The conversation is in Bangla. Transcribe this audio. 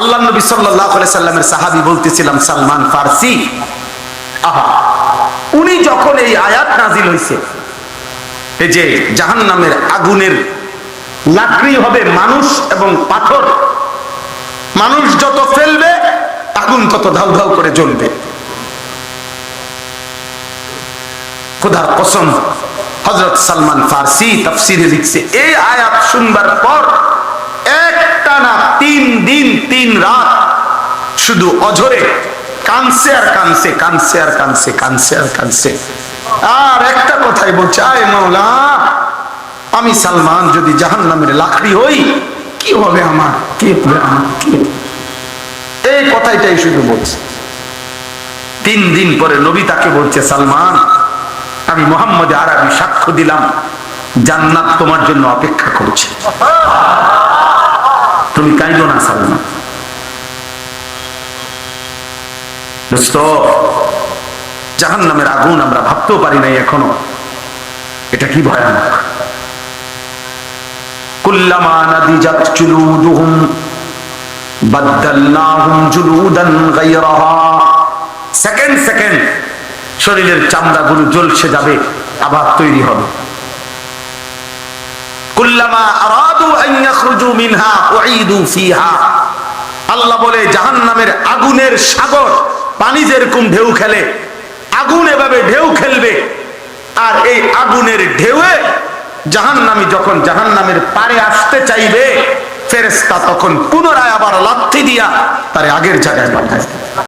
আল্লাহ নবী সাল্লাহ সাল্লামের সাহাবি বলতেছিলাম, সালমান ফার্সি। আহা, উনি যখন এই আয়াত নাজিল হইছে, এই যে জাহান্নামের আগুনের লাকড়ি হবে মানুষ এবং পাথর, মানুষ যত ফেলবে, আগুন তত ধাউ ধাউ করে জ্বলবে। খোদার কসম হজরত সালমান ফার্সি তাফসিরে লিখছে, এই আয়াত শুনবার পর একটা না তিন দিন তিন রাত শুধু অঝরে কানছে আর কানছে কানছে আর কানছে কানছে আর কানছে আর একটা কথাই বলছে, আয় আমি সালমান যদি জাহান নামের হই, কি হবে আমার? হবে আমার? এই কথাইটাই শুধু বলছে। তিন দিন পরে নবী তাকে বলছে, সালমান, আমি মোহাম্মদ আরবি সাক্ষ্য দিলাম, জান্নাত তোমার জন্য অপেক্ষা করছে। তুমি কাইলো না সালমান দোস্ত জাহান নামের আগুন আমরা ভাবতেও পারি নাই এখনও। এটা কি ভয়ানক? কুল্লামা নাদিজাত জুলুদুহুম, বাদদালনাহুম শরীরের জ্বলসে যাবে, আবার তৈরি হবে। কুল্লামা আল্লাহ বলে, জাহান্নামের আগুনের সাগর পানি যেরকম ঢেউ খেলে, আগুন এভাবে ঢেউ খেলবে, আর এই আগুনের ঢেউয়ে জাহান্নামী যখন জাহান্নামের পারে আসতে চাইবে, ফেরেশতা তখন পুনরায় আবার লাথি দিয়া তারে আগের জায়গায় পাঠায়